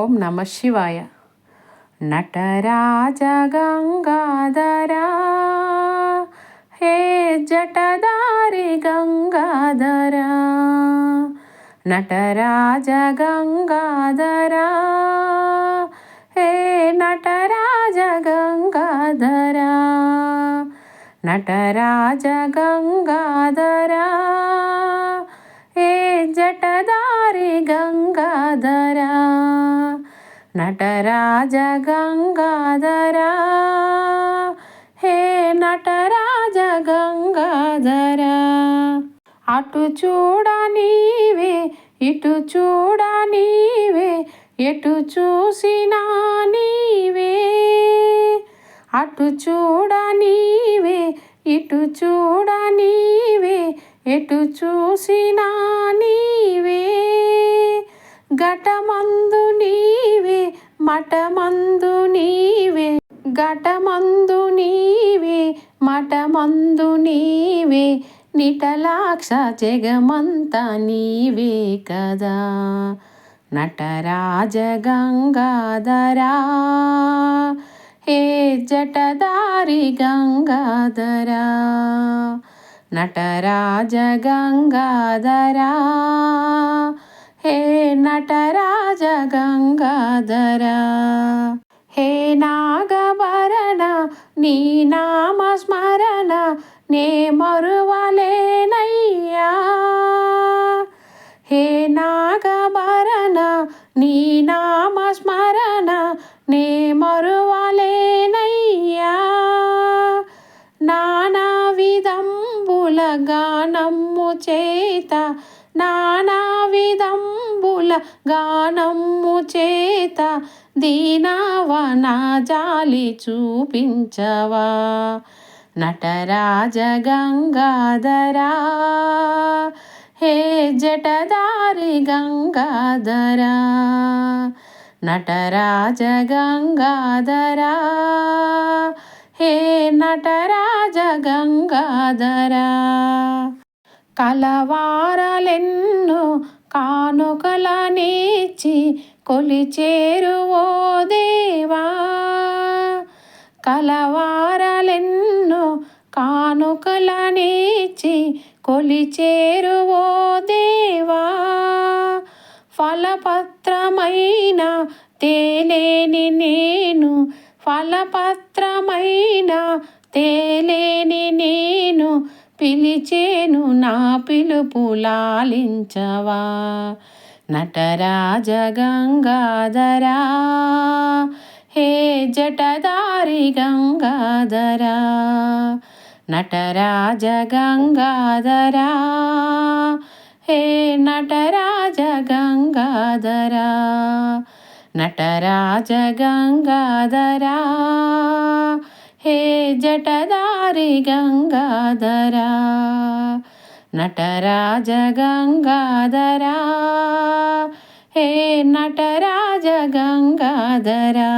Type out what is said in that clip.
ఓం నమ శివాయ. నటరాజ గంగాధరా హే జటదారి గంగాధరా. నటరాజ గంగాధరా హే నటరాజ గంగాధరా నటరాజ గంగాధరా హే జటదారి గంగాధరా. నటరాజ గంగాధరా. హే నటరాజ గంగాధరా. అటు చూడ నీవే ఇటు చూడ నీవే ఎటు చూసినా నీవే. అటు చూడ నీవే ఇటు చూడ నీవే ఎటు చూసినా నీవే. ఘటమందు నీవే మఠమందు నీవే ఘటమందు నీవే మఠమందు నీవే నిటలాక్ష జగమంతా నీవే కదా. నటరాజ గంగాధరా హే జటదారి గంగాధరా. నటరాజ గంగాధరా హే నటరా గంగాధరా. హే నాగభరణ నీ నామ స్మరణ నే మరువలేనయ్యా. హే నాగభరణ నీ నామ స్మరణ నే మరువలేనయ్యా. నానా విధంబుల గానమ్ము చేత నానా విధంబుల గానమ్ము చేత దీనావన జాలి చూపించవా. నటరాజ గంగాధరా హే జటదారి గంగాధరా. నటరాజ గంగాధరా హే నటరాజ గంగాధరా. కలవారలెన్ను కానుకలనిచ్చి కొలిచేరు ఓ దేవా. కలవారలెన్ను కానుకలనిచ్చి కొలిచేరు ఓ దేవా. ఫలపత్రమైన తేలేని నేను ఫలపత్రమైన తేలేని నేను పిలిచేను నా పిలుపు లాలించవా? నటరాజ గంగాధరా హే జటదారి గంగాధరా. నటరాజ గంగాధరా హే నటరాజ గంగాధరా నటరాజ గంగాధరా हे जटदारि गङ्गाधरा नटराज गङ्गाधरा हे नटराज गङ्गाधरा